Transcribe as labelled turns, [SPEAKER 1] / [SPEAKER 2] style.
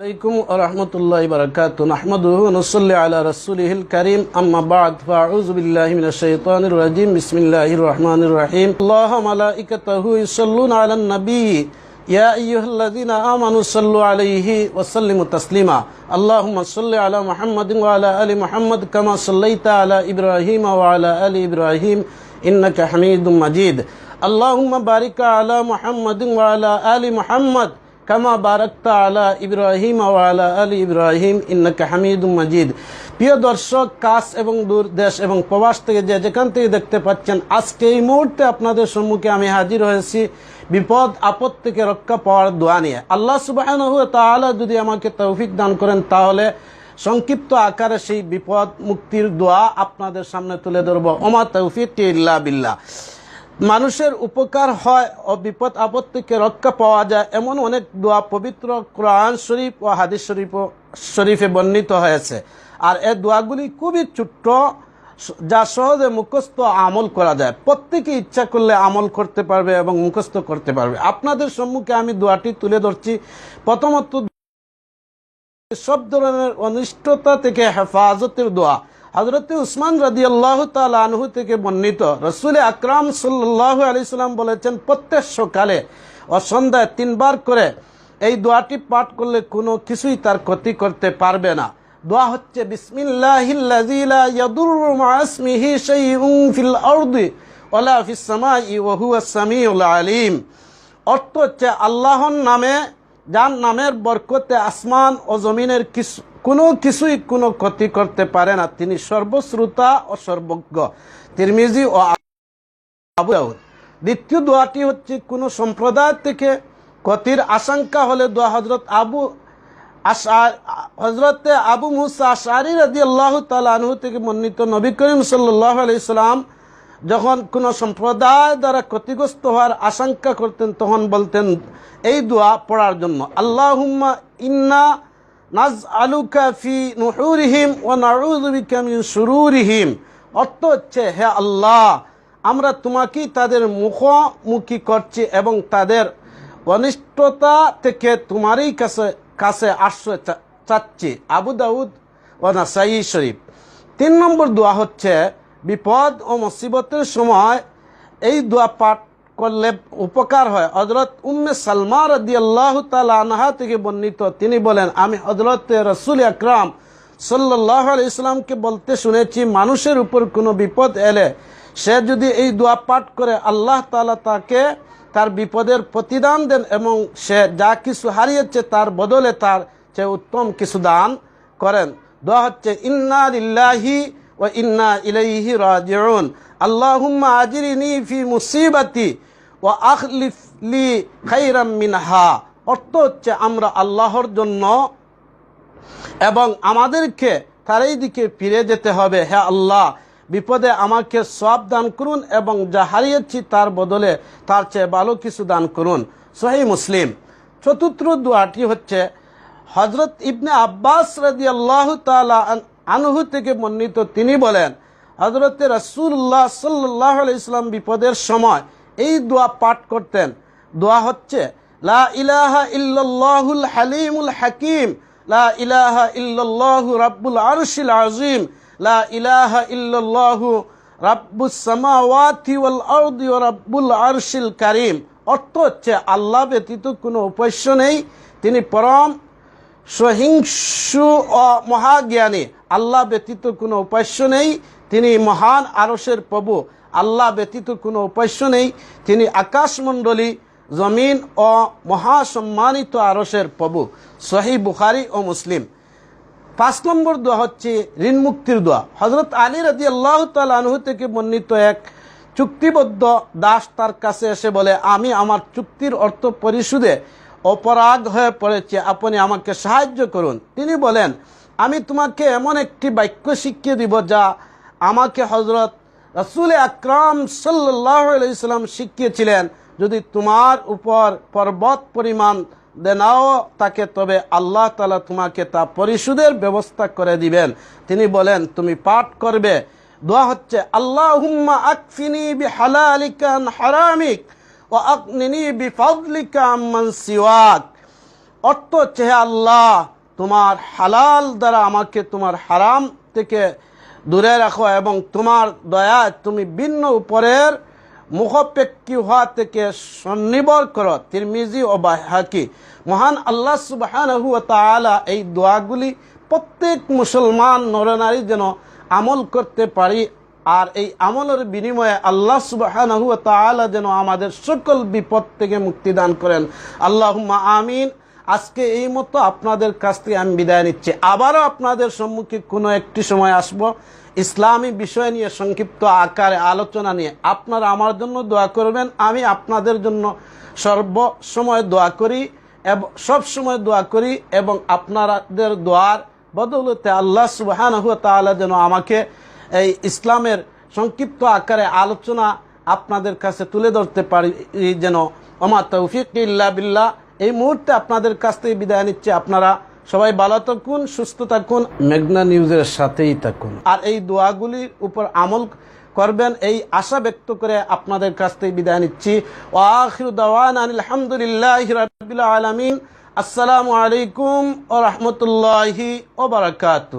[SPEAKER 1] عليكم ورحمة الله وبركاته نحمده ونصلي على رسوله الكريم أما بعد فأعوذ بالله من الشيطان الرجيم بسم الله الرحمن الرحيم الله ملائكته يصلون على النبي يا أيها الذين آمنوا صلوا عليه وسلموا تسليما اللهم صل على محمد وعلى آل محمد كما صليت على إبراهيم وعلى آل إبراهيم إنك حميد مجيد اللهم بارك على محمد وعلى آل محمد কামা বারাক্তা আলা ইব্রাহিম আলা আলী ইব্রাহিম, ইন্নাকা হামিদুম মাজিদ। প্রিয় দর্শক, কাছ এবং দূর দেশ এবং প্রবাস থেকে যে যেখান থেকে দেখতে পাচ্ছেন, আজকে এই মুহূর্তে আপনাদের সম্মুখে আমি হাজির হয়েছি বিপদ, আপদ থেকে রক্ষা পাওয়ার দোয়া নিয়ে। আল্লাহ সুবাহ তাআলা যদি আমাকে তৌফিক দান করেন, তাহলে সংক্ষিপ্ত আকারে সেই বিপদ মুক্তির দোয়া আপনাদের সামনে তুলে ধরবো। ওমা তৌফিক ইল্লা বিল্লাহ। মানুষের উপকার হয় ও বিপদ আপদ থেকে রক্ষা পাওয়া যায়, এমন অনেক দোয়া পবিত্র কোরআন শরীফ ও হাদিস শরীফ শরীফে বর্ণিত হয়েছে। আর এই দোয়াগুলি খুবই ছোট্ট, যা সহজে মুখস্থ আমল করা যায়। প্রত্যেকে ইচ্ছা করলে আমল করতে পারবে এবং মুখস্থ করতে পারবে। আপনাদের সম্মুখে আমি দোয়াটি তুলে ধরছি। প্রথমত, সব ধরনের অনিষ্টতা থেকে হেফাজতের দোয়া। হজরত উসমান রাদি আল্লাহ আনহু থেকে বর্ণিত রসুল আকরাম সাল্লাহ আলি সাল্লাম বলেছেন প্রত্যেক সকালে ও সন্ধ্যায় তিনবার করে এই দোয়াটি পাঠ করলে কোনো কিছুই তার ক্ষতি করতে পারবে না। দোয়া হচ্ছে আলিম। অর্থ হচ্ছে, আল্লাহর নামে, যার নামের বরকতে আসমান ও জমিনের কিছু কোনো কিছুই কোনো ক্ষতি করতে পারে না। তিনি সর্বশ্রোতা ও সর্বজ্ঞ। তিরমিজি ও দ্বিতীয় দোয়াটি হচ্ছে, কোনো সম্প্রদায় থেকে ক্ষতির আশঙ্কা হলে দোয়া হজরত আবু হজরতে আবু মুসা রাজি আল্লাহ তালু থেকে মন্নিত নবী করিম সাল্লাহ আলাইসালাম যখন কোনো সম্প্রদায় দ্বারা ক্ষতিগ্রস্ত হওয়ার আশঙ্কা করতেন, তখন বলতেন, এই দোয়া পড়ার জন্য। আল্লাহ ইন্না নাজ আলুকা ফি নুহুরিহিম ও নাউযুবিকা মিন শুরুরিহিম। অর্থ হচ্ছে, হে আল্লাহ, আমরা তোমাকেই তাদের মুখোমুখি করছি এবং তাদের অনিষ্টতা থেকে তোমারই কাছে কাছে আশ্রয় চাচ্ছি। আবু দাউদ ও নাসাই শরীফ। তিন নম্বর দোয়া হচ্ছে, বিপদ ও মুসিবতের সময় এই দোয়া পাঠ করলে উপকার হয়। হজরত উম্মে সালমা রদি আল্লাহ আনহা থেকে বর্ণিত। তিনি বলেন, আমি হজরত রসুল আকরাম সাল্লাহ ইসলামকে বলতে শুনেছি, মানুষের উপর কোনো বিপদ এলে সে যদি এই দোয়া পাঠ করে, আল্লাহ তালা তাকে তার বিপদের প্রতিদান দেন এবং সে যা কিছু হারিয়েছে তার বদলে তার চেয়ে উত্তম কিছু দান করেন। দোয়া হচ্ছে, ইন্না লিল্লাহি ইন্না ইলাইহি রাজিউন। আল্লাহুম্মা আজিরিনি ফি মুসিবাতি ও আখলিফলি খাইরাম মিনহা। অর্থ হচ্ছে আমরা আল্লাহর জন্য এবং আমাদেরকে তার এই দিকে ফিরে যেতে হবে। হে আল্লাহ, বিপদে আমাকে সব দান করুন এবং যা হারিয়েছি তার বদলে তার চেয়ে ভালো কিছু দান করুন। সহি মুসলিম। চতুর্থ দোয়াটি হচ্ছে হজরত ইবনে আব্বাস রাজি আল্লাহ তালা আনহু থেকে বর্ণিত তিনি বলেন হজরতে রসুল্লাহ সাল্লাহ ইসলাম বিপদের সময় এই দোয়া পাঠ করতেন। দোয়া হচ্ছে, লা ইলাহা ইল্লাল্লাহুল হালিমুল হাকিম, লা ইলাহা ইল্লাল্লাহু রাব্বুল আরশিল আযীম, লা ইলাহা ইল্লাল্লাহু রাব্বুস সামাওয়াতি ওয়াল আরদি ওয়া রাব্বুল আরশিল কারীম। অর্থ হচ্ছে, আল্লাহ ব্যতীত কোনো উপাস্য নেই। তিনি পরম সহিংসু মহাজ্ঞানী আল্লাহ ব্যতীত কোনো উপাস্য নেই। তিনি মহান আরসের প্রভু। আল্লাহ ব্যতীত কোনো উপাস্য নেই। তিনি আকাশমণ্ডলী, জমিন ও মহাসম্মানিত আরসের প্রভু। সহি বুখারি ও মুসলিম। পাঁচ নম্বর দোয়া হচ্ছে ঋণ মুক্তির দোয়া। হজরত আলী রাজি আল্লাহ তালু থেকে বর্ণিত এক চুক্তিবদ্ধ দাস তার কাছে এসে বলে, আমি আমার চুক্তির অর্থ পরিশোধে অপরাগ হয়ে পড়েছে, আপনি আমাকে সাহায্য করুন। তিনি বলেন, আমি তোমাকে এমন একটি বাক্য শিখিয়ে দিব যা আমাকে হজরত রসুল আকরাম সাল্লাহ ইসলাম শিখিয়েছিলেন। যদি তোমার উপর পর্বত পরিমাণ দেনাও তাকে তবে আল্লাহ তালা তোমাকে তা পরিশোধের ব্যবস্থা করে দিবেন। তিনি বলেন, তুমি পাঠ করবে। দোয়া হচ্ছে আল্লাহ হুম্মা আকফিনি বি হালালিকান হারামিক। অর্থ হচ্ছে আল্লাহ, তোমার হালাল দ্বারা আমাকে তোমার হারাম থেকে দূরে রাখো এবং তোমার দয়ায় তুমি ভিন্ন উপরের মুখপেক্ষী হওয়া থেকে সন্নিবর করো। তিরমিজি ও বাহাকি মহান আল্লাহ তাআলা এই দোয়াগুলি প্রত্যেক মুসলমান নরনারী যেন আমল করতে পারি। আর এই আমলের বিনিময়ে আল্লাহ তাআলা যেন আমাদের সকল বিপদ থেকে মুক্তি দান করেন। আল্লাহুম্মা আমিন। আজকে এই মতো আপনাদের কাছ থেকে আমি বিদায় নিচ্ছি। আবারও আপনাদের সম্মুখে কোনো একটি সময় আসব। ইসলামী বিষয় নিয়ে সংক্ষিপ্ত আকারে আলোচনা নিয়ে। আপনারা আমার জন্য দোয়া করবেন, আমি আপনাদের জন্য সর্বসময় দোয়া করি এবং, সব সময় দোয়া করি এবং আপনাদের দোয়ার বদৌলতে আল্লাহ তাআলা যেন আমাকে এই ইসলামের সংক্ষিপ্ত আকারে আলোচনা আপনাদের কাছে তুলে ধরতে পারি যেন, ওমা তৌফিক বিল্লাহ। এই মুহূর্তে আপনাদের কাছ থেকে বিদায় নিচ্ছে। আপনারা সবাই ভালো থাকুন, সুস্থ থাকুন, মেঘনা নিউজের সাথেই থাকুন। আর এই দোয়াগুলির উপর আমল করবেন এই আশা ব্যক্ত করে আপনাদের কাছ থেকে বিদায় নিচ্ছি। দাওয়ান আলহামদুলিল্লাহ আলমিন। আসসালামু আলাইকুম ও রহমতুল্লাহি ও বারাকাতু